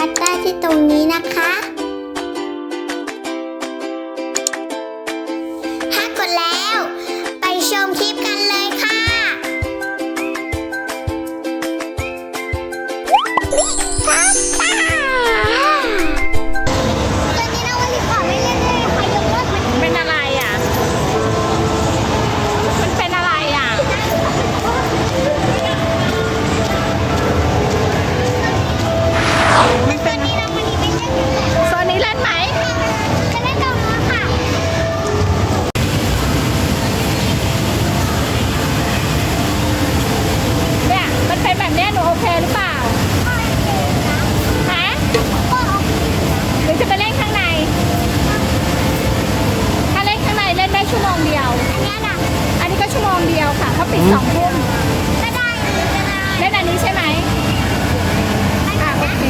พาสต้าที่ตรงนี้นะคะ หนูโอเคหรือเปล่าฮะหรือจะไปเล่นข้างใน ถ้าเล่นข้างในเล่นได้ชั่วโมงเดียว อันนี้นะอันนี้ก็ชั่วโมงเดียวค่ะเขาปิดสองทุ่มเล่นอันนี้ใช่ไหมอะโอเค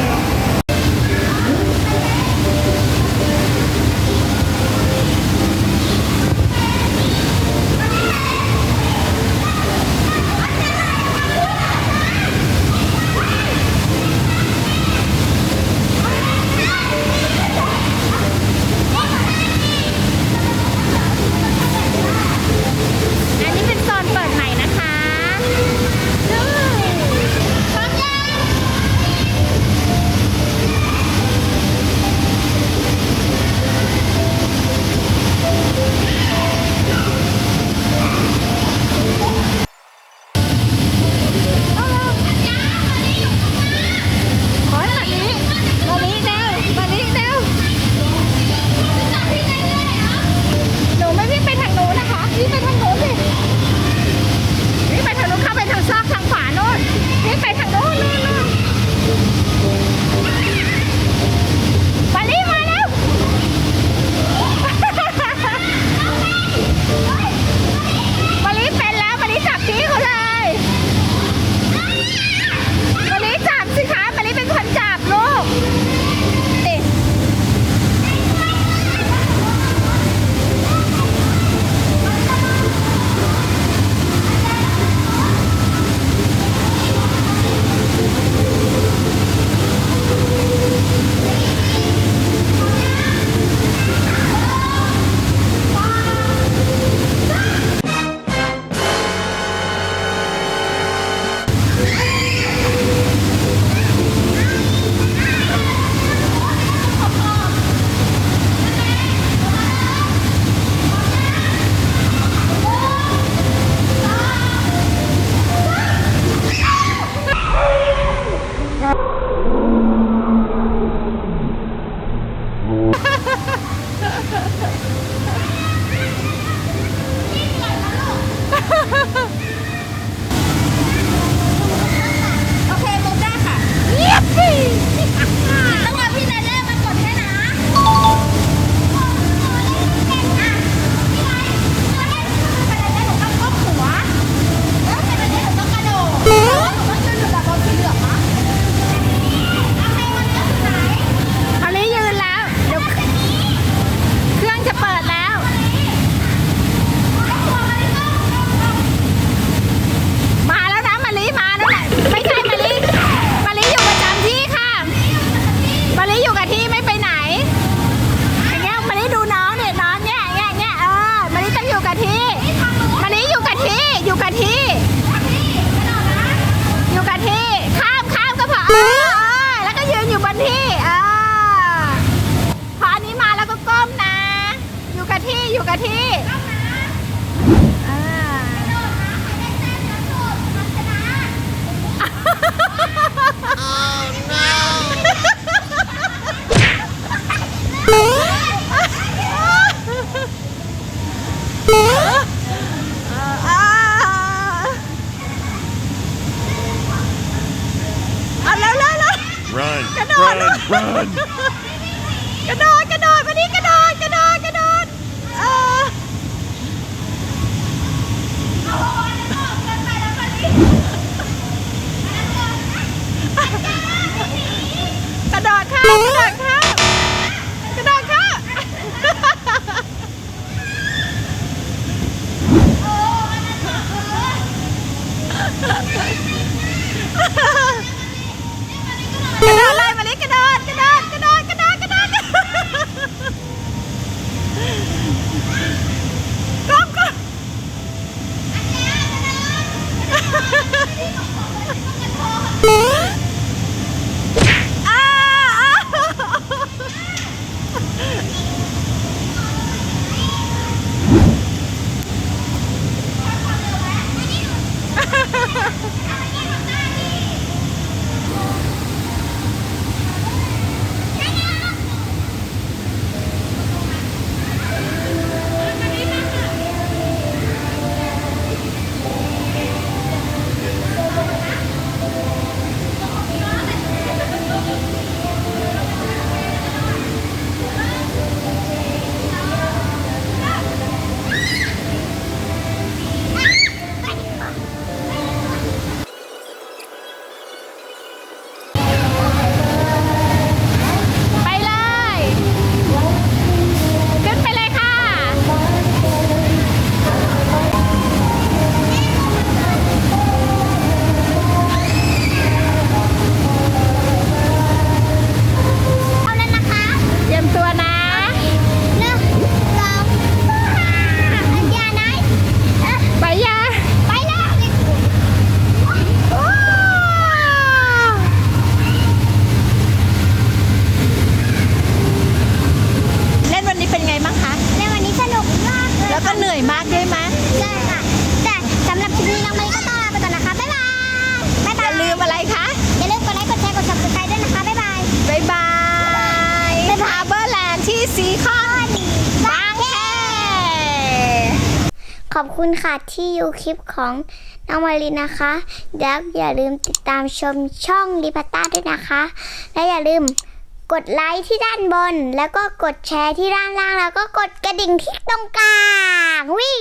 Run! ขอบคุณค่ะที่อยู่คลิปของน้องมารินนะคะแล้วอย่าลืมติดตามชมช่องลิปต้าด้วยนะคะ และอย่าลืมกดไลค์ที่ด้านบน แล้วก็กดแชร์ที่ด้านล่าง แล้วก็กดกระดิ่งที่ตรงกลางวิ